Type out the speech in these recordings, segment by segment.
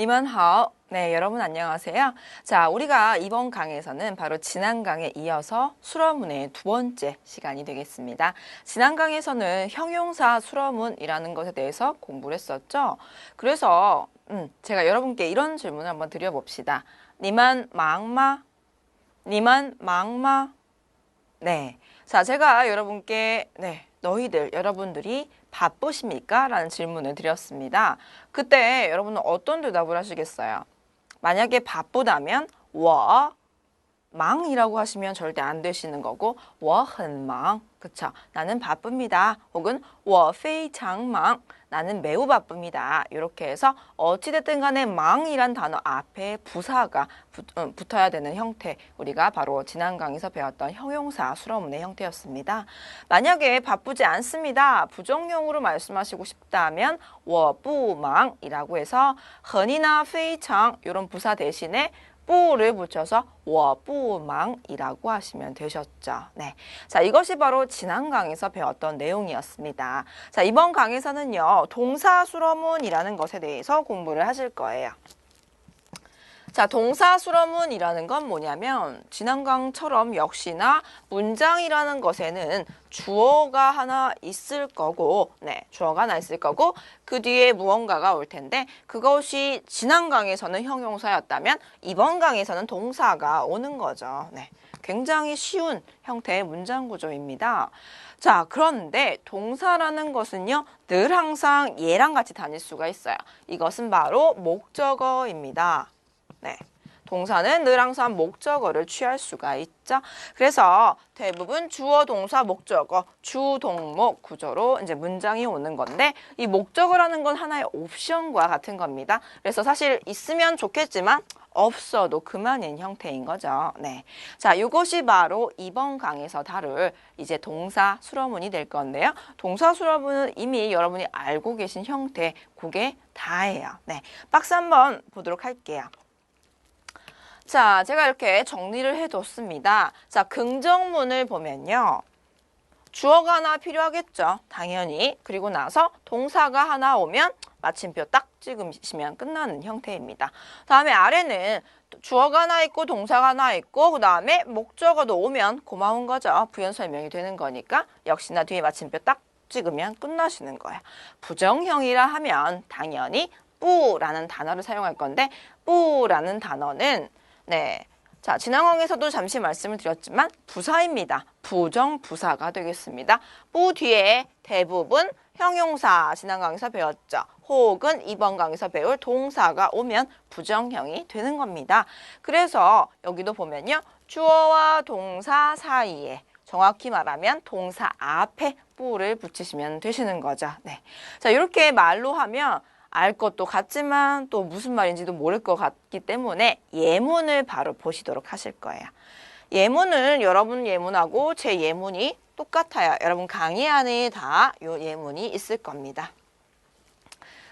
니만好. 네, 여러분 안녕하세요. 자, 우리가 이번 강에서는 바로 지난 강에 이어서 수러문의 두 번째 시간이 되겠습니다. 지난 강에서는 형용사 수러문이라는 것에 대해서 공부를 했었죠. 그래서 음, 제가 여러분께 이런 질문을 한번 드려봅시다. 니만 망마? 니만 망마? 네. 자, 제가 여러분께 네, 너희들 여러분들이 바쁘십니까? 라는 질문을 드렸습니다. 그때 여러분은 어떤 대답을 하시겠어요? 만약에 바쁘다면 我 망이라고 하시면 절대 안 되시는 거고 我很忙 그쵸? 나는 바쁩니다. 혹은 我非常忙 나는 매우 바쁩니다. 이렇게 해서 어찌됐든 간에 망이란 단어 앞에 부사가 붙, 음, 붙어야 되는 형태 우리가 바로 지난 강에서 배웠던 형용사 수러문의 형태였습니다. 만약에 바쁘지 않습니다. 부정형으로 말씀하시고 싶다면 我不忙이라고 해서 很이나 非常 이런 부사 대신에 뿌를 붙여서 워뿌망이라고 하시면 되셨죠. 네, 자 이것이 바로 지난 강에서 배웠던 내용이었습니다. 자 이번 강에서는요 동사수러문이라는 것에 대해서 공부를 하실 거예요. 자, 동사 수러문이라는 건 뭐냐면 지난 강처럼 역시나 문장이라는 것에는 주어가 하나 있을 거고, 네, 주어가 하나 있을 거고 그 뒤에 무언가가 올 텐데 그것이 지난 강에서는 형용사였다면 이번 강에서는 동사가 오는 거죠. 네. 굉장히 쉬운 형태의 문장 구조입니다. 자, 그런데 동사라는 것은요, 늘 항상 얘랑 같이 다닐 수가 있어요. 이것은 바로 목적어입니다. 네. 동사는 늘 항상 목적어를 취할 수가 있죠. 그래서 대부분 주어, 동사, 목적어, 주, 동목 구조로 이제 문장이 오는 건데 이 목적어라는 건 하나의 옵션과 같은 겁니다. 그래서 사실 있으면 좋겠지만 없어도 그만인 형태인 거죠. 네. 자, 이것이 바로 이번 강에서 다룰 이제 동사 수러문이 될 건데요. 동사 수러문은 이미 여러분이 알고 계신 형태, 그게 다예요. 네. 박스 한번 보도록 할게요. 자, 제가 이렇게 정리를 해뒀습니다. 자, 긍정문을 보면요. 주어가 하나 필요하겠죠. 당연히. 그리고 나서 동사가 하나 오면 마침표 딱 찍으시면 끝나는 형태입니다. 다음에 아래는 주어가 하나 있고 동사가 하나 있고 그 다음에 목적어도 오면 고마운 거죠. 부연 설명이 되는 거니까 역시나 뒤에 마침표 딱 찍으면 끝나시는 거예요. 부정형이라 하면 당연히 뿌라는 단어를 사용할 건데 뿌라는 단어는 네. 자, 지난강에서도 잠시 말씀을 드렸지만 부사입니다. 부정부사가 되겠습니다. 뿌 뒤에 대부분 형용사 지난 강에서 배웠죠. 혹은 이번 강에서 배울 동사가 오면 부정형이 되는 겁니다. 그래서 여기도 보면요. 주어와 동사 사이에 정확히 말하면 동사 앞에 뿌를 붙이시면 되시는 거죠. 네. 자, 이렇게 말로 하면 알 것도 같지만 또 무슨 말인지도 모를 것 같기 때문에 예문을 바로 보시도록 하실 거예요. 예문은 여러분 예문하고 제 예문이 똑같아요. 여러분 강의 안에 다 요 예문이 있을 겁니다.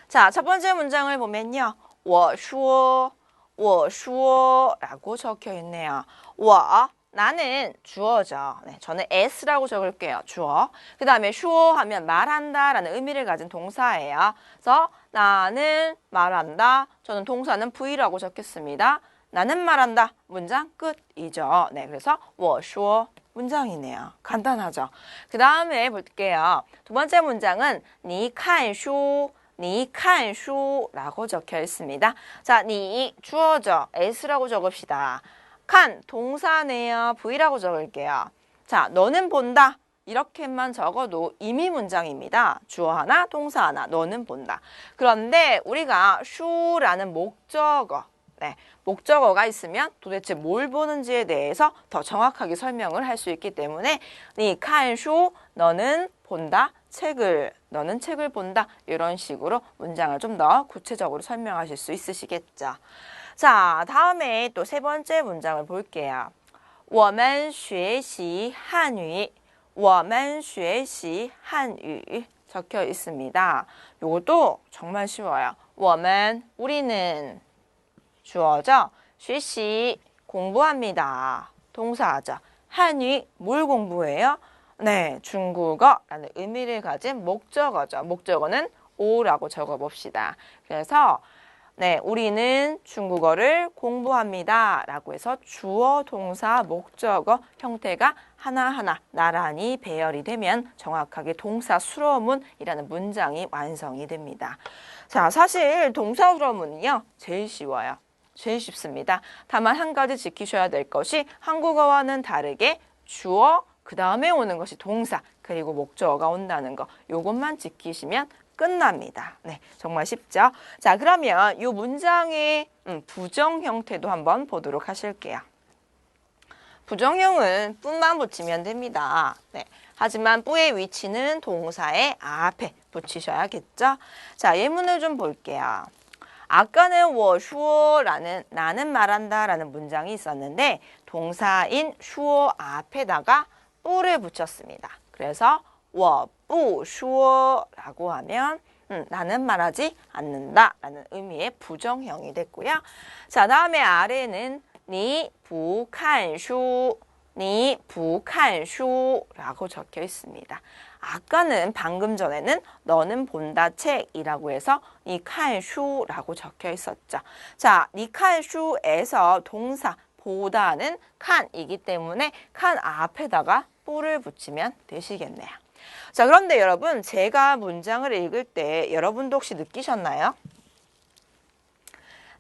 자, 첫 번째 문장을 보면요. 我说, 我说라고 적혀 있네요. 我 나는 주어죠. 네, 저는 s라고 적을게요. 주어. 그 다음에 쇼 하면 말한다 라는 의미를 가진 동사예요. 그래서 나는 말한다. 저는 동사는 v라고 적겠습니다. 나는 말한다. 문장 끝이죠. 네, 그래서 我说 문장이네요. 간단하죠. 그 다음에 볼게요. 두 번째 문장은 你看书 你看书라고 적혀 있습니다. 자, 니 주어죠. s라고 적읍시다. 칸 동사네요. V라고 적을게요. 자, 너는 본다. 이렇게만 적어도 이미 문장입니다. 주어 하나, 동사 하나, 너는 본다. 그런데 우리가 슈라는 목적어, 네, 목적어가 있으면 도대체 뭘 보는지에 대해서 더 정확하게 설명을 할 수 있기 때문에 니칸슈 너는 본다, 책을, 너는 책을 본다 이런 식으로 문장을 좀 더 구체적으로 설명하실 수 있으시겠죠. 자, 다음에 또 세 번째 문장을 볼게요. 我们学习汉语.我们学习汉语 적혀 있습니다. 이것도 정말 쉬워요. 我们 우리는 주어죠. 学习 공부합니다. 동사죠. 한유 뭘 공부해요? 네, 중국어라는 의미를 가진 목적어죠. 목적어는 오라고 적어봅시다. 그래서 네, 우리는 중국어를 공부합니다. 라고 해서 주어, 동사, 목적어 형태가 하나하나 나란히 배열이 되면 정확하게 동사 수로문이라는 문장이 완성이 됩니다. 자, 사실 동사 수로문은요, 제일 쉬워요. 제일 쉽습니다. 다만 한 가지 지키셔야 될 것이 한국어와는 다르게 주어, 그 다음에 오는 것이 동사, 그리고 목적어가 온다는 거. 요것만 지키시면 끝납니다. 네, 정말 쉽죠? 자, 그러면 이 문장의 음, 부정 형태도 한번 보도록 하실게요. 부정형은 뿐만 붙이면 됩니다. 네. 하지만 뿌의 위치는 동사의 앞에 붙이셔야겠죠? 자, 예문을 좀 볼게요. 아까는 워슈어라는 나는 말한다라는 문장이 있었는데 동사인 슈어 앞에다가 뿌를 붙였습니다. 그래서 我不说라고 하면 음, 나는 말하지 않는다 라는 의미의 부정형이 됐고요. 자, 다음에 아래는 你不看书你不看书라고 적혀 있습니다. 아까는 방금 전에는 너는 본다 책이라고 해서 니看书라고 적혀 있었죠. 자, 니看书에서 동사 보다는 칸이기 때문에 칸 앞에다가 뽀를 붙이면 되시겠네요. 자, 그런데 여러분 제가 문장을 읽을 때 여러분도 혹시 느끼셨나요?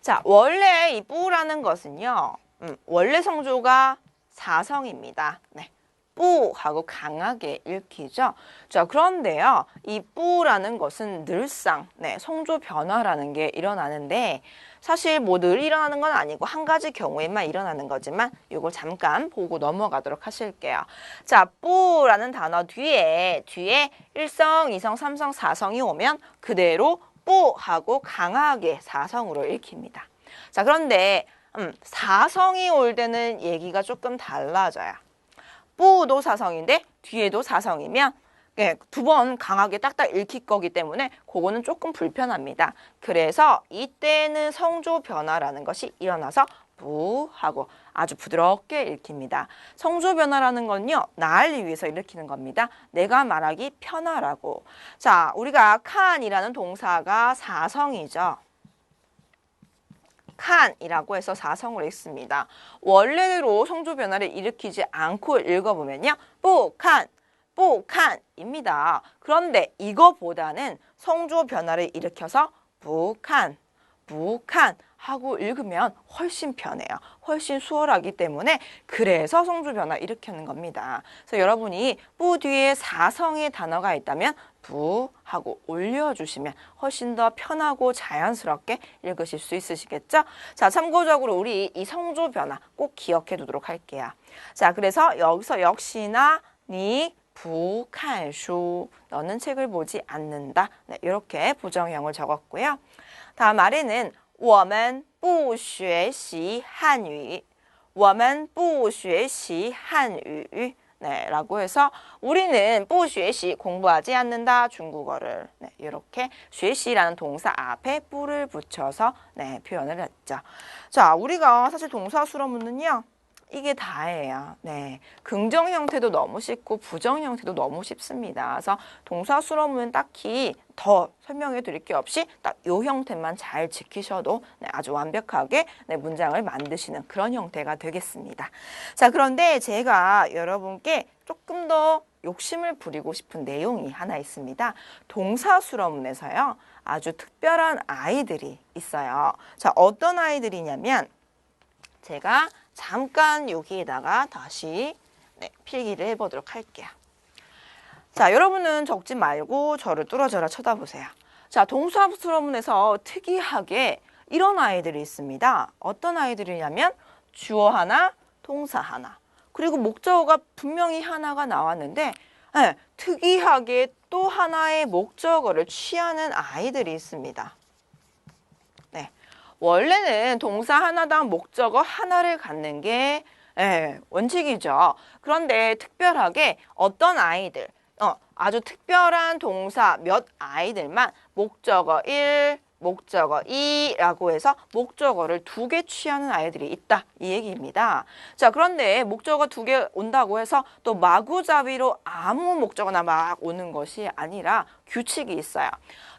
자, 원래 이 뿌라는 것은요. 음, 원래 성조가 사성입니다. 네. 뿌 하고 강하게 읽히죠. 자, 그런데요. 이 뿌라는 것은 늘상 네, 성조 변화라는 게 일어나는데 사실 뭐 늘 일어나는 건 아니고 한 가지 경우에만 일어나는 거지만 이걸 잠깐 보고 넘어가도록 하실게요. 자, 뿌라는 단어 뒤에 뒤에 1성, 2성, 3성, 4성이 오면 그대로 뿌 하고 강하게 사성으로 읽힙니다. 자, 그런데 음, 사성이 올 때는 얘기가 조금 달라져요. 뿌도 사성인데 뒤에도 사성이면 예, 두 번 강하게 딱딱 읽힐 거기 때문에 그거는 조금 불편합니다. 그래서 이때는 성조 변화라는 것이 일어나서 부 하고 아주 부드럽게 읽힙니다. 성조 변화라는 건요. 나를 위해서 일으키는 겁니다. 내가 말하기 편하라고. 자, 우리가 칸이라는 동사가 사성이죠. 칸이라고 해서 사성으로 읽습니다. 원래대로 성조 변화를 일으키지 않고 읽어보면요. 뿌칸, 뿌칸입니다. 그런데 이거보다는 성조 변화를 일으켜서 북한, 북한 하고 읽으면 훨씬 편해요. 훨씬 수월하기 때문에 그래서 성조 변화 일으키는 겁니다. 그래서 여러분이 뿌 뒤에 사성의 단어가 있다면 부 하고 올려주시면 훨씬 더 편하고 자연스럽게 읽으실 수 있으시겠죠? 자, 참고적으로 우리 이 성조 변화 꼭 기억해 두도록 할게요. 자, 그래서 여기서 역시나 니 부 칸슈 너는 책을 보지 않는다. 네, 이렇게 부정형을 적었고요. 다음 아래는 我们不学习汉语.我们不学习汉语. 네, 라고 해서 우리는 不学习 공부하지 않는다 중국어를 네, 이렇게 学习라는 동사 앞에 뿌를 붙여서 네, 표현을 했죠. 자, 우리가 사실 동사 수로문은요. 이게 다예요. 네. 긍정 형태도 너무 쉽고 부정 형태도 너무 쉽습니다. 그래서 동사 수로문은 딱히 더 설명해 드릴 게 없이 딱이 형태만 잘 지키셔도 네, 아주 완벽하게 네, 문장을 만드시는 그런 형태가 되겠습니다. 자, 그런데 제가 여러분께 조금 더 욕심을 부리고 싶은 내용이 하나 있습니다. 동사 수로문에서요. 아주 특별한 아이들이 있어요. 자, 어떤 아이들이냐면 제가 잠깐 여기에다가 다시 네, 필기를 해보도록 할게요. 자, 여러분은 적지 말고 저를 뚫어져라 쳐다보세요. 자, 동사수로문에서 특이하게 이런 아이들이 있습니다. 어떤 아이들이냐면 주어 하나, 동사 하나. 그리고 목적어가 분명히 하나가 나왔는데 네, 특이하게 또 하나의 목적어를 취하는 아이들이 있습니다. 원래는 동사 하나당 목적어 하나를 갖는 게 예, 원칙이죠. 그런데 특별하게 어떤 아이들, 어, 아주 특별한 동사 몇 아이들만 목적어 1, 목적어 이라고 해서 목적어를 두 개 취하는 아이들이 있다 이 얘기입니다. 자 그런데 목적어 두 개 온다고 해서 또 마구잡이로 아무 목적어나 막 오는 것이 아니라 규칙이 있어요.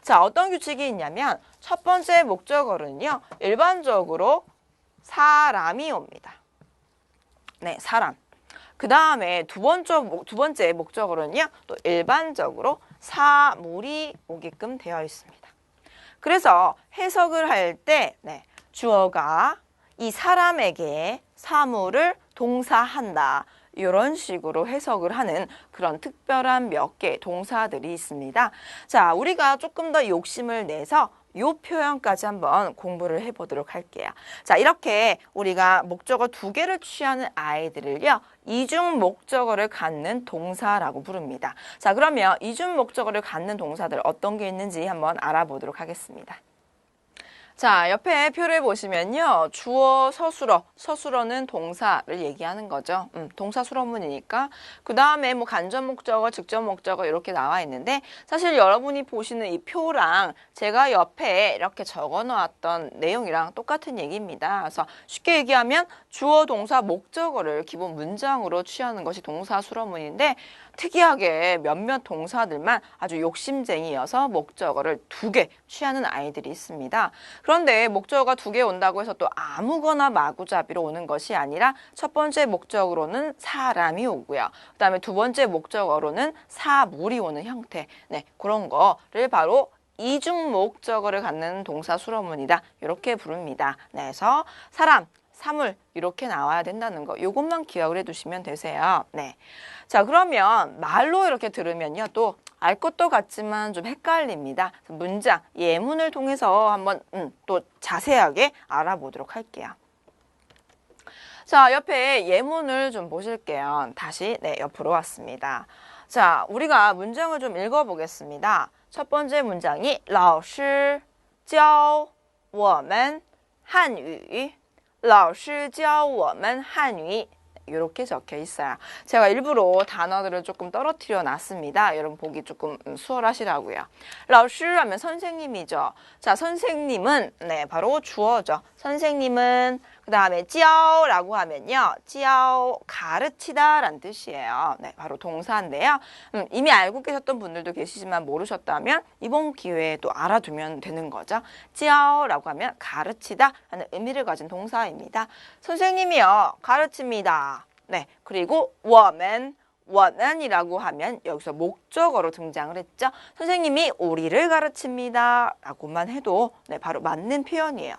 자 어떤 규칙이 있냐면 첫 번째 목적어는요 일반적으로 사람이 옵니다. 네 사람. 그 다음에 두 번째, 목- 두 번째 목적어로는요, 또 일반적으로 사물이 오게끔 되어 있습니다. 그래서 해석을 할 때, 네, 주어가 이 사람에게 사물을 동사한다. 이런 식으로 해석을 하는 그런 특별한 몇 개의 동사들이 있습니다. 자, 우리가 조금 더 욕심을 내서 요 표현까지 한번 공부를 해보도록 할게요. 자, 이렇게 우리가 목적어 두 개를 취하는 아이들을요, 이중 목적어를 갖는 동사라고 부릅니다. 자, 그러면 이중 목적어를 갖는 동사들 어떤 게 있는지 한번 알아보도록 하겠습니다. 자, 옆에 표를 보시면요. 주어, 서술어, 서술어는 동사를 얘기하는 거죠. 음, 동사 수로문이니까. 그 다음에 뭐 간접 목적어, 직접 목적어 이렇게 나와 있는데 사실 여러분이 보시는 이 표랑 제가 옆에 이렇게 적어 놓았던 내용이랑 똑같은 얘기입니다. 그래서 쉽게 얘기하면 주어, 동사, 목적어를 기본 문장으로 취하는 것이 동사 수로문인데 특이하게 몇몇 동사들만 아주 욕심쟁이여서 목적어를 두 개 취하는 아이들이 있습니다. 그런데 목적어가 두 개 온다고 해서 또 아무거나 마구잡이로 오는 것이 아니라 첫 번째 목적으로는 사람이 오고요. 그 다음에 두 번째 목적어로는 사물이 오는 형태. 네, 그런 거를 바로 이중 목적어를 갖는 동사 수로문이다. 이렇게 부릅니다. 네, 그래서 사람, 사물 이렇게 나와야 된다는 거. 이것만 기억을 해두시면 되세요. 네. 자, 그러면 말로 이렇게 들으면요. 또 알 것도 같지만 좀 헷갈립니다. 그래서 문장, 예문을 통해서 한번 음, 또 자세하게 알아보도록 할게요. 자, 옆에 예문을 좀 보실게요. 다시 네, 옆으로 왔습니다. 자, 우리가 문장을 좀 읽어보겠습니다. 첫 번째 문장이 老师教我们汉语 老师教我们汉语 이렇게 적혀 있어요. 제가 일부러 단어들을 조금 떨어뜨려 놨습니다. 여러분 보기 조금 음, 수월하시라고요. 老师 하면 선생님이죠. 자, 선생님은 네, 바로 주어죠. 선생님은 그 다음에 지아오라고 하면요. 지아오 가르치다는 뜻이에요. 네, 바로 동사인데요. 음, 이미 알고 계셨던 분들도 계시지만 모르셨다면 이번 기회에 또 알아두면 되는 거죠. 지아오라고 하면 가르치다 하는 의미를 가진 동사입니다. 선생님이요. 가르칩니다. 네, 그리고 워맨 원안이라고 하면 여기서 목적어로 등장을 했죠. 선생님이 우리를 가르칩니다. 라고만 해도 네, 바로 맞는 표현이에요.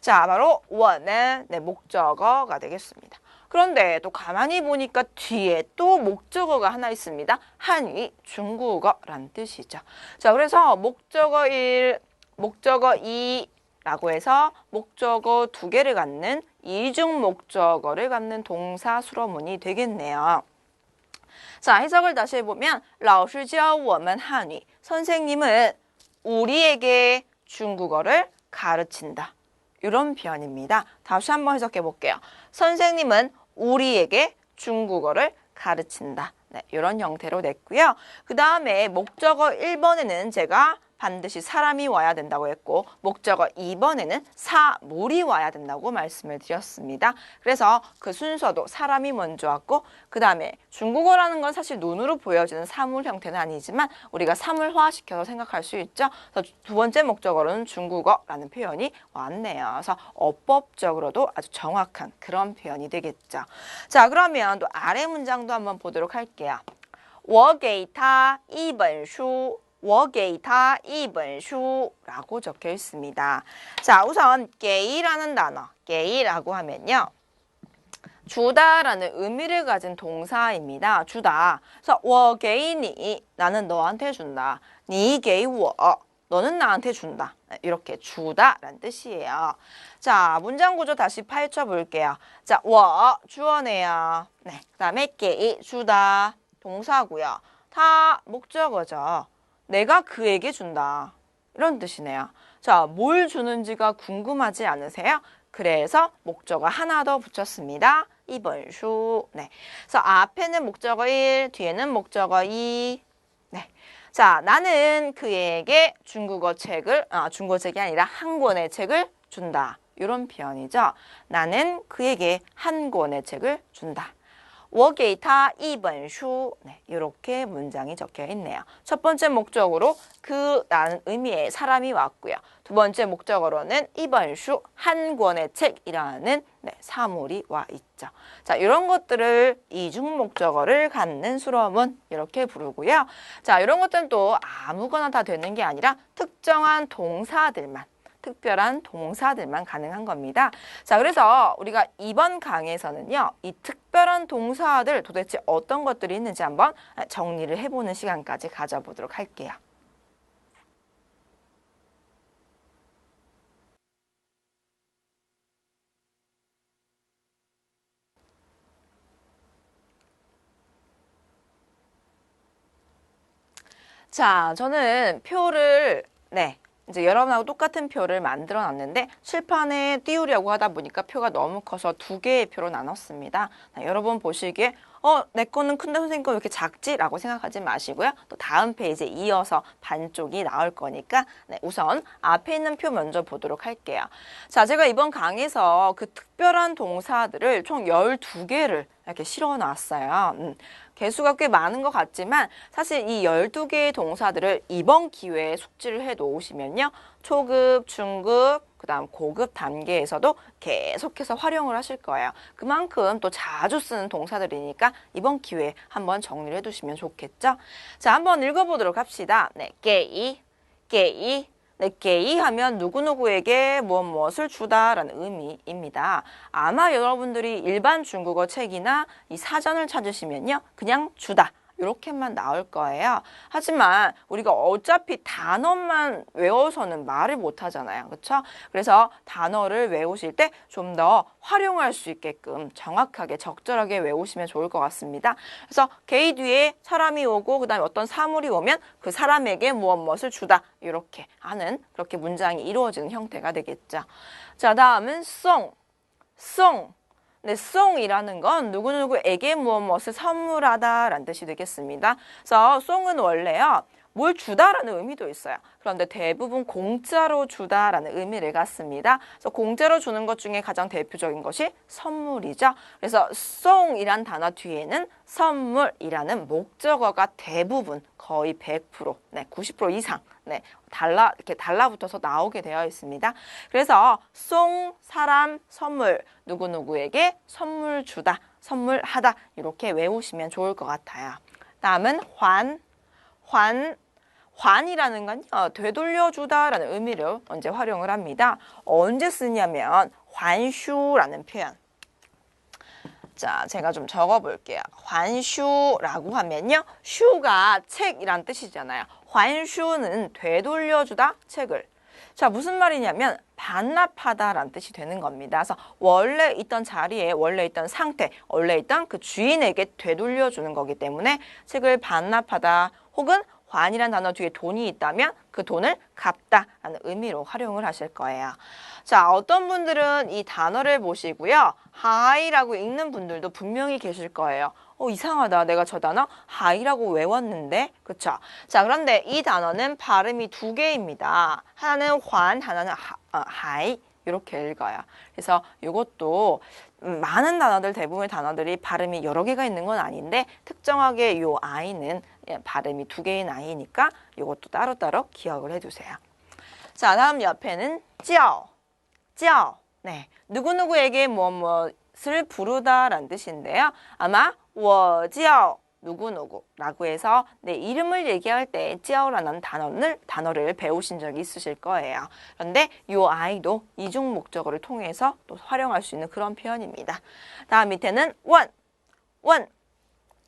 자, 바로 원은 네, 목적어가 되겠습니다. 그런데 또 가만히 보니까 뒤에 또 목적어가 하나 있습니다. 한위, 중국어라는 뜻이죠. 자, 그래서 목적어 1, 목적어 2라고 해서 목적어 두 개를 갖는 이중 목적어를 갖는 동사 수로문이 되겠네요. 자, 해석을 다시 해보면 老师教我们汉语 선생님은 우리에게 중국어를 가르친다. 이런 표현입니다. 다시 한번 해석해 볼게요. 선생님은 우리에게 중국어를 가르친다. 네, 이런 형태로 냈고요. 그 다음에 목적어 1번에는 제가 반드시 사람이 와야 된다고 했고 목적어 2번에는 사물이 와야 된다고 말씀을 드렸습니다. 그래서 그 순서도 사람이 먼저 왔고 그 다음에 중국어라는 건 사실 눈으로 보여지는 사물 형태는 아니지만 우리가 사물화시켜서 생각할 수 있죠. 그래서 두 번째 목적어로는 중국어라는 표현이 왔네요. 그래서 어법적으로도 아주 정확한 그런 표현이 되겠죠. 자 그러면 또 아래 문장도 한번 보도록 할게요. 我给他一本书 워게이타 이번슈라고 적혀 있습니다. 자, 우선 게이라는 단어, 게이라고 하면요. 주다라는 의미를 가진 동사입니다. 주다. 그래서 워게이니 나는 너한테 준다. 니게이워 너는 나한테 준다. 이렇게 주다라는 뜻이에요. 자, 문장 구조 다시 파헤쳐 볼게요. 자, 워 주어네요. 네. 그다음에 게이 주다 동사고요. 다 목적어죠. 내가 그에게 준다. 이런 뜻이네요. 자, 뭘 주는지가 궁금하지 않으세요? 그래서 목적어 하나 더 붙였습니다. 이번 슈. 네. 그래서 앞에는 목적어 1, 뒤에는 목적어 2. 네. 자, 나는 그에게 중국어 책을, 아, 중국어 책이 아니라 한 권의 책을 준다. 이런 표현이죠. 나는 그에게 한 권의 책을 준다. 워게이타 이번슈 네, 이렇게 문장이 적혀 있네요. 첫 번째 목적으로 그라는 의미의 사람이 왔고요. 두 번째 목적으로는 이번슈 한 권의 책이라는 네, 사물이 와 있죠. 자, 이런 것들을 이중 목적어를 갖는 수로문 이렇게 부르고요. 자, 이런 것들은 또 아무거나 다 되는 게 아니라 특정한 동사들만 특별한 동사들만 가능한 겁니다. 자, 그래서 우리가 이번 강에서는요, 이 특별한 동사들 도대체 어떤 것들이 있는지 한번 정리를 해보는 시간까지 가져보도록 할게요. 자, 저는 표를, 네, 이제 여러분하고 똑같은 표를 만들어 놨는데 칠판에 띄우려고 하다 보니까 표가 너무 커서 두 개의 표로 나눴습니다. 자, 여러분 보시기에 어, 내 거는 큰데 선생님 거 왜 이렇게 작지? 라고 생각하지 마시고요. 또 다음 페이지에 이어서 반쪽이 나올 거니까 네, 우선 앞에 있는 표 먼저 보도록 할게요. 자, 제가 이번 강에서 그 특별한 동사들을 총 12개를 이렇게 실어 놨어요. 음, 개수가 꽤 많은 것 같지만 사실 이 12개의 동사들을 이번 기회에 숙지를 해 놓으시면요. 초급, 중급, 그 다음 고급 단계에서도 계속해서 활용을 하실 거예요. 그만큼 또 자주 쓰는 동사들이니까 이번 기회에 한번 정리를 해두시면 좋겠죠? 자, 한번 읽어보도록 합시다. 네, 게이, 게이, 네, 게이 하면 누구누구에게 무엇 무엇을 주다라는 의미입니다. 아마 여러분들이 일반 중국어 책이나 이 사전을 찾으시면요. 그냥 주다. 이렇게만 나올 거예요. 하지만 우리가 어차피 단어만 외워서는 말을 못 하잖아요. 그렇죠? 그래서 단어를 외우실 때 좀 더 활용할 수 있게끔 정확하게 적절하게 외우시면 좋을 것 같습니다. 그래서 게이 뒤에 사람이 오고 그다음에 어떤 사물이 오면 그 사람에게 무엇 무엇을 주다 이렇게 하는 그렇게 문장이 이루어지는 형태가 되겠죠. 자, 다음은 송. 송. 네, 송이라는 건 누구누구에게 무엇 무엇을 선물하다 라는 뜻이 되겠습니다. 그래서 송은 원래요. 뭘 주다라는 의미도 있어요. 그런데 대부분 공짜로 주다라는 의미를 갖습니다. 그래서 공짜로 주는 것 중에 가장 대표적인 것이 선물이죠. 그래서 송이란 단어 뒤에는 선물이라는 목적어가 대부분 거의 100%, 네, 90% 이상 네, 달라 이렇게 달라붙어서 나오게 되어 있습니다. 그래서 송 사람 선물 누구 누구에게 선물 주다, 선물하다 이렇게 외우시면 좋을 것 같아요. 다음은 환, 환 환이라는 건요, 되돌려주다라는 의미를 언제 활용을 합니다. 언제 쓰냐면, 환슈라는 표현. 자, 제가 좀 적어 볼게요. 환슈라고 하면요. 슈가 책이란 뜻이잖아요. 환슈는 되돌려주다 책을. 자, 무슨 말이냐면 반납하다라는 뜻이 되는 겁니다. 그래서 원래 있던 자리에 원래 있던 상태, 원래 있던 그 주인에게 되돌려 주는 거기 때문에 책을 반납하다 혹은 환이란 단어 뒤에 돈이 있다면 그 돈을 갚다 라는 의미로 활용을 하실 거예요. 자, 어떤 분들은 이 단어를 보시고요. 하이라고 읽는 분들도 분명히 계실 거예요. 어, 이상하다. 내가 저 단어 하이라고 외웠는데. 그쵸? 자, 그런데 이 단어는 발음이 두 개입니다. 하나는 환, 하나는 하, 어, 하이. 이렇게 읽어요. 그래서 이것도 음, 많은 단어들, 대부분의 단어들이 발음이 여러 개가 있는 건 아닌데 특정하게 이 아이는 예, 발음이 두 개인 아이니까 이것도 따로따로 기억을 해두세요. 자, 다음 옆에는 찌어, 찌어. 네, 누구누구에게 무엇을 부르다라는 뜻인데요. 아마 我叫 누구누구라고 해서 내 이름을 얘기할 때 찌어라는 단어를, 단어를 배우신 적이 있으실 거예요. 그런데 이 아이도 이중 목적어를 통해서 또 활용할 수 있는 그런 표현입니다. 다음 밑에는 원, 원.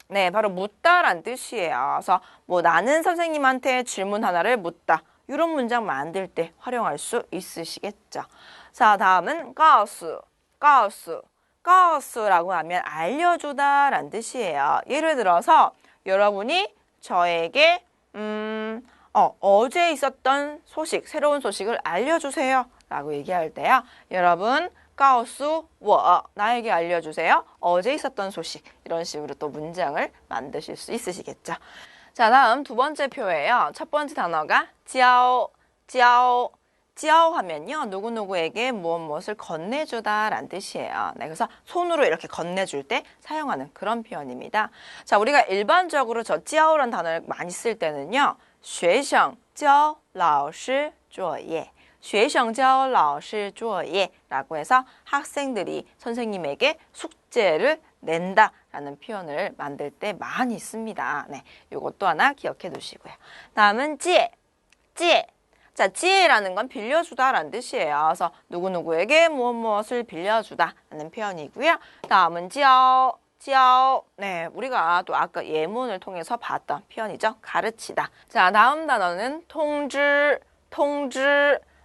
네, 바로 묻다란 뜻이에요. 그래서 뭐 나는 선생님한테 질문 하나를 묻다. 이런 문장 만들 때 활용할 수 있으시겠죠. 자, 다음은 가스, 가스. 가스라고 하면 알려주다라는 뜻이에요. 예를 들어서 여러분이 저에게 음, 어, 어제 있었던 소식, 새로운 소식을 알려주세요. 라고 얘기할 때요. 여러분, 가오수 워 나에게 알려주세요. 어제 있었던 소식 이런 식으로 또 문장을 만드실 수 있으시겠죠. 자, 다음 두 번째 표예요. 첫 번째 단어가 教, 教, 教 하면요. 누구누구에게 무엇 무엇을 건네주다 라는 뜻이에요. 네, 그래서 손으로 이렇게 건네줄 때 사용하는 그런 표현입니다. 자, 우리가 일반적으로 저 教라는 단어를 많이 쓸 때는요. 学生教老师作业. 学生教老师作业 라고 해서 학생들이 선생님에게 숙제를 낸다라는 표현을 만들 때 많이 씁니다. 네, 이것도 하나 기억해 두시고요. 다음은 借, 借. 자, 지혜라는 건 빌려주다라는 뜻이에요. 그래서 누구누구에게 무엇 무엇을 빌려주다라는 표현이고요. 다음은 지어. 지어. 네, 우리가 또 아까 예문을 통해서 봤던 표현이죠. 가르치다. 자, 다음 단어는 통지, 통지.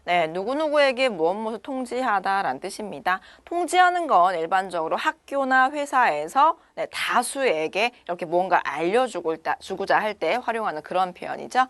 네, 누구누구에게 무엇 무엇을 통지하다라는 뜻입니다. 통지하는 건 일반적으로 학교나 회사에서 네, 다수에게 이렇게 뭔가 알려주고 주고자 할 때 활용하는 그런 표현이죠.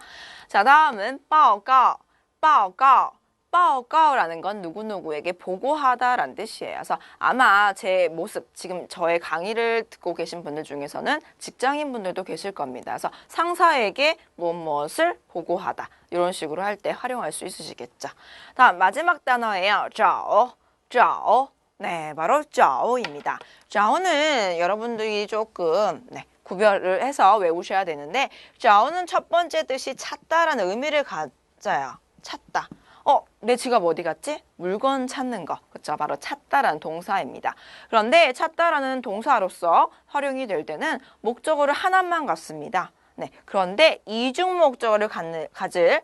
자, 다음은 报告.报告 빠오까오라는 건 누구누구에게 보고하다란 뜻이에요. 그래서 아마 제 모습, 지금 저의 강의를 듣고 계신 분들 중에서는 직장인 분들도 계실 겁니다. 그래서 상사에게 무엇무엇을 보고하다. 이런 식으로 할 때 활용할 수 있으시겠죠. 다음 마지막 단어예요. 짜오, 짜오. 네, 바로 짜오입니다. 짜오는 여러분들이 조금 네, 구별을 해서 외우셔야 되는데 짜오는 첫 번째 뜻이 찾다라는 의미를 가져요. 찾다. 어, 내 지갑 어디 갔지? 물건 찾는 거. 그쵸? 바로 찾다라는 동사입니다. 그런데 찾다라는 동사로서 활용이 될 때는 목적어를 하나만 갖습니다. 네. 그런데 이중 목적어를 갖는, 가질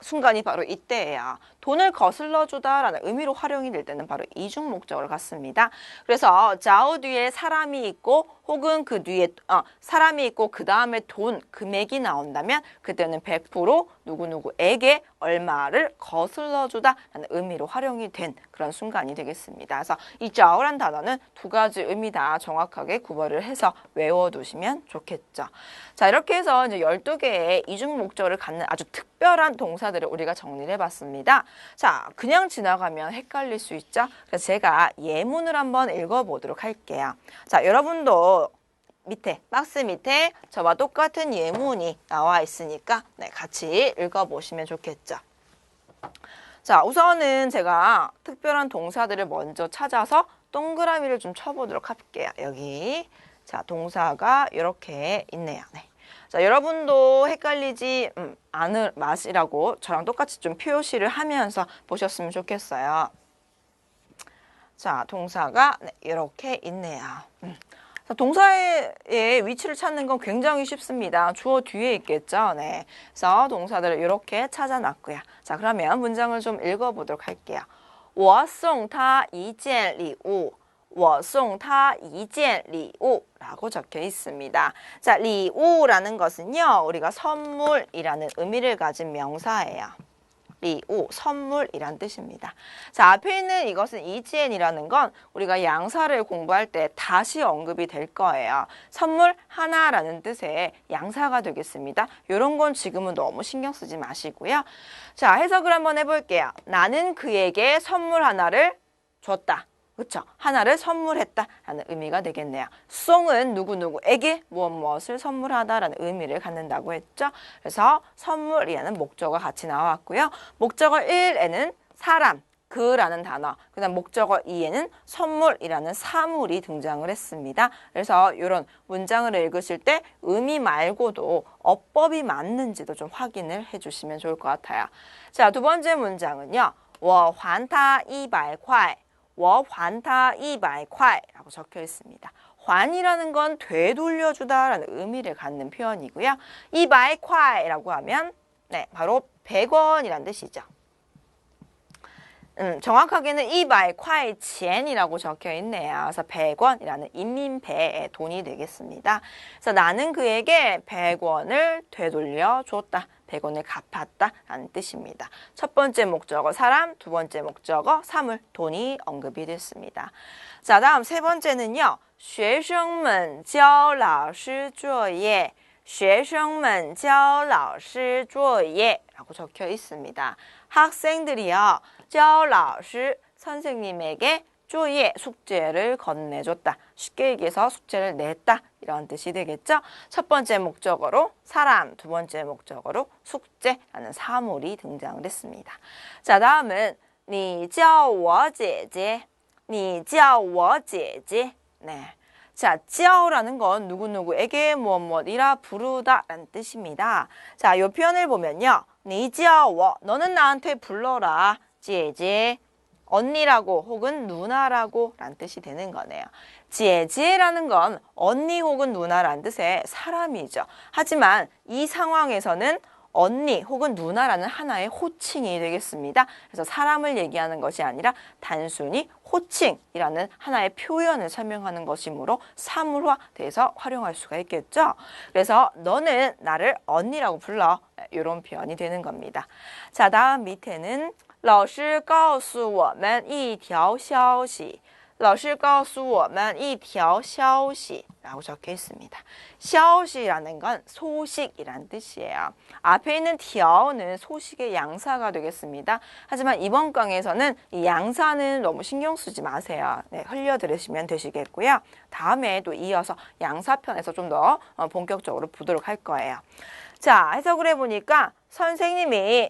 순간이 바로 이때예요. 돈을 거슬러 주다라는 의미로 활용이 될 때는 바로 이중 목적어를 갖습니다. 그래서 좌우 뒤에 사람이 있고 혹은 그 뒤에 어, 사람이 있고 그 다음에 돈 금액이 나온다면 그때는 100% 누구누구에게 얼마를 거슬러 주다라는 의미로 활용이 된 그런 순간이 되겠습니다. 그래서 이 좌우란 단어는 두 가지 의미 다 정확하게 구별을 해서 외워두시면 좋겠죠. 자 이렇게 해서 이제 12개의 이중 목적어를 갖는 아주 특별한 동사들을 우리가 정리를 해봤습니다. 자, 그냥 지나가면 헷갈릴 수 있죠? 그래서 제가 예문을 한번 읽어보도록 할게요. 자, 여러분도 밑에 박스 밑에 저와 똑같은 예문이 나와 있으니까 네, 같이 읽어보시면 좋겠죠. 자, 우선은 제가 특별한 동사들을 먼저 찾아서 동그라미를 좀 쳐보도록 할게요. 여기 자 동사가 이렇게 있네요. 네. 자, 여러분도 헷갈리지 음, 않을 맛이라고 저랑 똑같이 좀 표시를 하면서 보셨으면 좋겠어요. 자, 동사가 네, 이렇게 있네요. 음. 자, 동사의 위치를 찾는 건 굉장히 쉽습니다. 주어 뒤에 있겠죠. 네. 그래서 동사들을 이렇게 찾아놨고요. 자, 그러면 문장을 좀 읽어보도록 할게요. 我送他一件礼物.我送他一件礼物 라고 적혀 있습니다. 자, 리우라는 것은요, 우리가 선물이라는 의미를 가진 명사예요. 리우, 선물이란 뜻입니다. 자, 앞에 있는 이것은 이지엔이라는 건 우리가 양사를 공부할 때 다시 언급이 될 거예요. 선물 하나라는 뜻의 양사가 되겠습니다. 이런 건 지금은 너무 신경 쓰지 마시고요. 자, 해석을 한번 해볼게요. 나는 그에게 선물 하나를 줬다. 그렇죠? 하나를 선물했다라는 의미가 되겠네요. 송은 누구누구에게 무엇 무엇을 선물하다라는 의미를 갖는다고 했죠. 그래서 선물이라는 목적어 같이 나왔고요. 목적어 1에는 사람, 그라는 단어, 그 다음 목적어 2에는 선물이라는 사물이 등장을 했습니다. 그래서 이런 문장을 읽으실 때 의미 말고도 어법이 맞는지도 좀 확인을 해주시면 좋을 것 같아요. 자, 두 번째 문장은요. 我还他一百块 我还他 200块라고 적혀 있습니다. 환이라는 건 되돌려주다라는 의미를 갖는 표현이고요. 200块라고 하면 네, 바로 100원이란 뜻이죠. 음, 정확하게는 200块钱이라고 적혀 있네요. 그래서 100원이라는 인민배의 돈이 되겠습니다. 그래서 나는 그에게 100원을 되돌려 줬다. 100원을 갚았다라는 뜻입니다. 첫 번째 목적어 사람, 두 번째 목적어 사물, 돈이 언급이 됐습니다. 자, 다음 세 번째는요. 学生们教老师作业学生们教老师作业라고 적혀 있습니다. 학생들이요. 教老师 선생님에게 쪼예 숙제를 건네줬다. 쉽게 얘기해서 숙제를 냈다. 이런 뜻이 되겠죠. 첫 번째 목적어로 사람, 두 번째 목적어로 숙제라는 사물이 등장을 했습니다. 자, 다음은 你叫我姐姐.你叫我姐姐. 네. 자, 叫라는 건 누구누구에게 무엇무엇이라 부르다라는 뜻입니다. 자, 이 표현을 보면요. 你叫我, 너는 나한테 불러라. 姐姐. 언니라고 혹은 누나라고 라는 뜻이 되는 거네요. 지혜지혜라는 건 언니 혹은 누나라는 뜻의 사람이죠. 하지만 이 상황에서는 언니 혹은 누나라는 하나의 호칭이 되겠습니다. 그래서 사람을 얘기하는 것이 아니라 단순히 호칭이라는 하나의 표현을 설명하는 것이므로 사물화돼서 활용할 수가 있겠죠. 그래서 너는 나를 언니라고 불러 이런 표현이 되는 겁니다. 자 다음 밑에는 老师告诉我们一条消息.老师告诉我们一条消息 라고 적혀 있습니다. 消息라는 건 소식이란 뜻이에요. 앞에 있는 条는 소식의 양사가 되겠습니다. 하지만 이번 강에서는 이 양사는 너무 신경 쓰지 마세요. 네, 흘려 들으시면 되시겠고요. 다음에 또 이어서 양사편에서 좀 더 본격적으로 보도록 할 거예요. 자, 해석을 해보니까 선생님이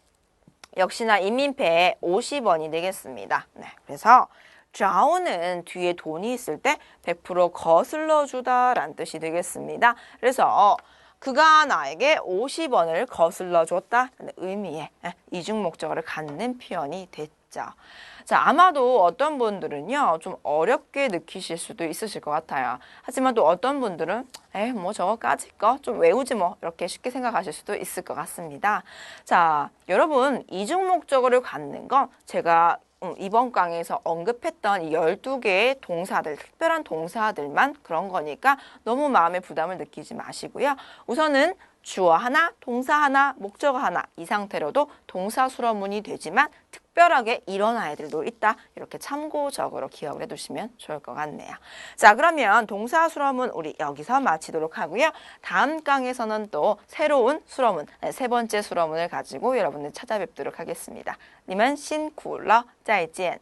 역시나 인민폐에 50원이 되겠습니다. 네, 그래서 좌우는 뒤에 돈이 있을 때 100% 거슬러 주다라는 뜻이 되겠습니다. 그래서 그가 나에게 50원을 거슬러 줬다는 의미의 이중 목적어를 갖는 표현이 됐죠. 자, 아마도 어떤 분들은요, 좀 어렵게 느끼실 수도 있으실 것 같아요. 하지만 또 어떤 분들은, 에이, 뭐 저거까지 거, 좀 외우지 뭐, 이렇게 쉽게 생각하실 수도 있을 것 같습니다. 자, 여러분, 이중 목적어를 갖는 건 제가 음, 이번 강에서 언급했던 이 12개의 동사들, 특별한 동사들만 그런 거니까 너무 마음의 부담을 느끼지 마시고요. 우선은 주어 하나, 동사 하나, 목적어 하나 이 상태로도 동사 수러문이 되지만 특별하게 이런 아이들도 있다. 이렇게 참고적으로 기억을 해두시면 좋을 것 같네요. 자 그러면 동사 수러문 우리 여기서 마치도록 하고요. 다음 강에서는 또 새로운 수러문, 네, 세 번째 수러문을 가지고 여러분을 찾아뵙도록 하겠습니다. 님은 신쿨러 짜이지엔